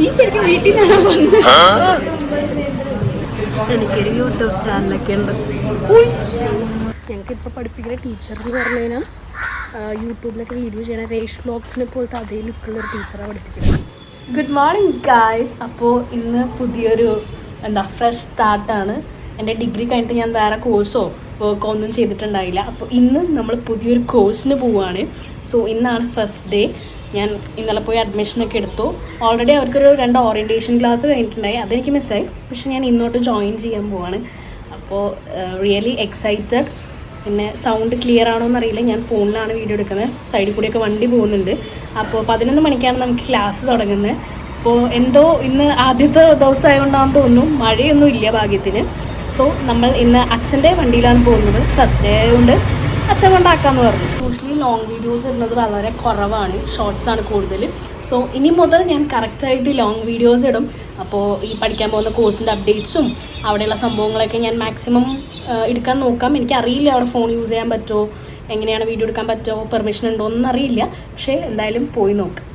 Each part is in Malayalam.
നീ ശരിക്കും വീട്ടിൽ നിന്നാണോ വന്നത് എനിക്കൊരു യൂട്യൂബ് ചാനലൊക്കെ ഉണ്ട്. ഞങ്ങൾക്കിപ്പോൾ പഠിപ്പിക്കുന്ന ടീച്ചർ എന്ന് പറഞ്ഞു കഴിഞ്ഞാൽ യൂട്യൂബിലൊക്കെ വീഡിയോ ചെയ്യണ റേഷ് ബ്ലോഗ്സിനെ പോലത്തെ അതേ ലുക്കുള്ള ഒരു ടീച്ചറാണ് പഠിപ്പിക്കുന്നത്. ഗുഡ് മോർണിംഗ് ഗായ്സ് അപ്പോൾ ഇന്ന് പുതിയൊരു എന്താ ഫ്രഷ് സ്റ്റാർട്ടാണ് എന്റെ ഡിഗ്രി കഴിഞ്ഞിട്ട് ഞാൻ വേറെ കോഴ്സോ വർക്കോ ഒന്നും ചെയ്തിട്ടുണ്ടായില്ല. അപ്പോൾ ഇന്ന് നമ്മൾ പുതിയൊരു കോഴ്സിന് പോവുകയാണ് സോ ഇന്നാണ് ഫസ്റ്റ് ഡേ ഞാൻ ഇന്നലെ പോയി അഡ്മിഷനൊക്കെ എടുത്തു. ഓൾറെഡി അവർക്കൊരു രണ്ട് ഓറിയന്റേഷൻ ക്ലാസ് കഴിഞ്ഞിട്ടുണ്ടായി. അതെനിക്ക് മിസ്സായി പക്ഷെ ഞാൻ ഇന്നോട്ട് ജോയിൻ ചെയ്യാൻ പോവാണ്. അപ്പോൾ റിയലി എക്സൈറ്റഡ് പിന്നെ സൗണ്ട് ക്ലിയർ ആണോ എന്നറിയില്ല. ഞാൻ ഫോണിലാണ് വീഡിയോ എടുക്കുന്നത്. സൈഡിൽ കൂടിയൊക്കെ വണ്ടി പോകുന്നുണ്ട്. അപ്പോൾ പതിനൊന്ന് മണിക്കാണ് നമുക്ക് ക്ലാസ് തുടങ്ങുന്നത്. അപ്പോൾ എന്തോ ഇന്ന് ആദ്യത്തെ ദിവസമായതുകൊണ്ടാണെന്ന് തോന്നുന്നു. മഴയൊന്നും ഇല്ല ഭാഗ്യത്തിന്. സോ നമ്മൾ ഇന്ന് അച്ഛന്റെ വണ്ടിയിലാണ് പോകുന്നത്. ഫസ്റ്റ് ഡേ ആയതുകൊണ്ട് അച്ഛൻ കൊണ്ടാക്കാമെന്ന് പറഞ്ഞു. ലോങ് വീഡിയോസ് ഇടുന്നത് വളരെ കുറവാണ് ഷോർട്സ് ആണ് കൂടുതൽ. സോ ഇനി മുതൽ ഞാൻ കറക്റ്റായിട്ട് ലോങ് വീഡിയോസ് ഇടും. അപ്പോൾ ഈ പഠിക്കാൻ പോകുന്ന കോഴ്സിന്റെ അപ്ഡേറ്റ്സും അവിടെയുള്ള സംഭവങ്ങളൊക്കെ ഞാൻ മാക്സിമം എടുക്കാൻ നോക്കാം. എനിക്കറിയില്ല അവിടെ ഫോൺ യൂസ് ചെയ്യാൻ പറ്റുമോ എങ്ങനെയാണ് വീഡിയോ എടുക്കാൻ പറ്റുമോ പെർമിഷൻ ഉണ്ടോ എന്നറിയില്ല. പക്ഷേ എന്തായാലും പോയി നോക്കാം.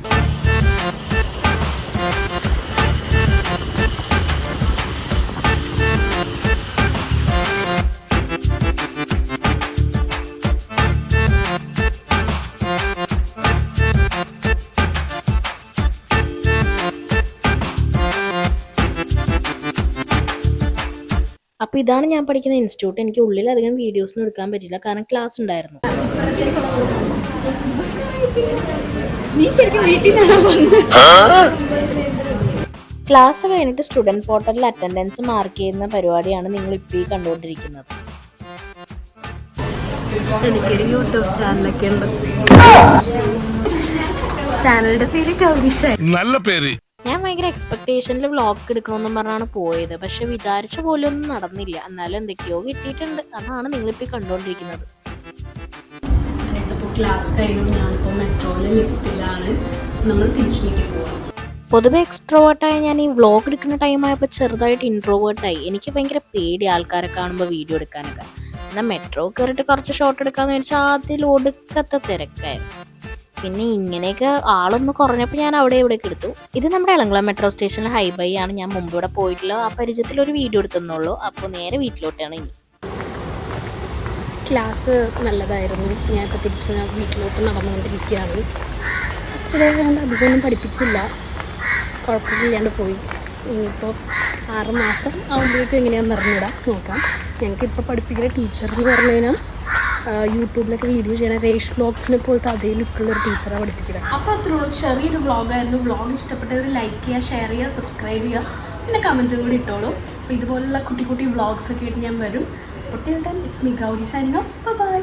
അപ്പോൾ ഇതാണ് ഞാൻ പഠിക്കുന്ന ഇൻസ്റ്റിറ്റ്യൂട്ട്. എനിക്ക് ഉള്ളിൽ അധികം വീഡിയോസൊന്നും എടുക്കാൻ പറ്റില്ല കാരണം ക്ലാസ് ഉണ്ടായിരുന്നു. നീ ശരിക്കും വീട്ടിൽ നിന്നാണോ ക്ലാസ് കഴിഞ്ഞിട്ട് സ്റ്റുഡന്റ് പോർട്ടലിൽ അറ്റൻഡൻസ് മാർക്ക് ചെയ്യുന്ന പരിപാടിയാണ് നിങ്ങൾ ഇപ്പോൾ ഈ കണ്ടുകൊണ്ടിരിക്കുന്നത്. എനിക്കൊരു യൂട്യൂബ് ചാനലൊക്കെ ഉണ്ട്. ചാനലിന്റെ പേര് ഗൗരിഷായി നല്ല പേര്. ഞാൻ ഭയങ്കര എക്സ്പെക്ടേഷനിൽ വ്ളോഗ് എടുക്കണമെന്നും പറഞ്ഞാണ് പോയത്. പക്ഷെ വിചാരിച്ച പോലെ ഒന്നും നടന്നില്ല. എന്നാലും എന്തൊക്കെയോ കിട്ടിയിട്ടുണ്ട്. അതാണ് നിങ്ങളിപ്പോൾ കണ്ടുകൊണ്ടിരിക്കുന്നത് ക്ലാസ് കഴിഞ്ഞു ഞാനിപ്പോൾ മെട്രോയിൽ ലിഫ്റ്റിലാണ് നമ്മൾ തിരിച്ചു വീട്ടിൽ പോകാം പൊതുവെ എക്സ്ട്രോവേർട്ടായ ഞാൻ ഈ വ്ളോഗ് എടുക്കുന്ന ടൈമായപ്പോൾ ചെറുതായിട്ട് ഇൻട്രോവേർട്ടായി എനിക്ക് ഭയങ്കര പേടി ആൾക്കാരെ കാണുമ്പോൾ വീഡിയോ എടുക്കാനൊക്കെ. എന്നാൽ മെട്രോ കയറിയിട്ട് കുറച്ച് ഷോട്ട് എടുക്കാമെന്ന് വെച്ചാൽ അതിൽ ഒടുക്കത്തെ തിരക്കായിരുന്നു. പിന്നെ ഇങ്ങനെയൊക്കെ ആളൊന്ന് കുറഞ്ഞപ്പോൾ ഞാൻ അവിടെ ഇവിടെയൊക്കെ എടുത്തു. ഇത് നമ്മുടെ ഇളങ്കുളം മെട്രോ സ്റ്റേഷനിലെ ഹൈബൈ ആണ്. ഞാൻ മുമ്പ് ഇവിടെ പോയിട്ടില്ല ആ പരിചയത്തിൽ ഒരു വീഡിയോ എടുത്തെന്നുള്ളൂ. അപ്പോൾ നേരെ വീട്ടിലോട്ടാണ് ഇനി. ക്ലാസ് നല്ലതായിരുന്നു. ഞാൻ ഇപ്പോൾ തിരിച്ച് വീട്ടിലോട്ട് നടന്നുകൊണ്ടിരിക്കുകയാണ്. ഫസ്റ്റ് ഡേ ഞാൻ അധികമൊന്നും പഠിപ്പിച്ചില്ല. കുഴപ്പമില്ലാണ്ട് പോയി. ഇനിയിപ്പോൾ ആറ് മാസം ആകുമ്പോഴേക്കും എങ്ങനെയാണെന്ന് അറിഞ്ഞിടാം. നോക്കാം. ഞങ്ങൾക്ക് ഇപ്പോൾ പഠിപ്പിക്കുന്ന ടീച്ചർ എന്ന് പറഞ്ഞു കഴിഞ്ഞാൽ യൂട്യൂബിലൊക്കെ വീഡിയോ ചെയ്യണ റേഷ് വ്ളോഗ്സിനെ പോലത്തെ അതേ ലുക്കുള്ള ഒരു ടീച്ചറാണ് പഠിപ്പിക്കുന്നത് അപ്പോൾ അത്രയുള്ളൂ ചെറിയൊരു വ്ളോഗായിരുന്നു വ്ളോഗ് ഇഷ്ടപ്പെട്ടവർ ലൈക്ക് ചെയ്യുക ഷെയർ ചെയ്യുക സബ്സ്ക്രൈബ് ചെയ്യുക. പിന്നെ കമന്റും കൂടി ഇട്ടോളൂ. അപ്പോൾ ഇതുപോലുള്ള കുട്ടി കുട്ടി വ്ളോഗ്സ് ഒക്കെ ആയിട്ട് ഞാൻ വരും. It's me Gauri signing off bye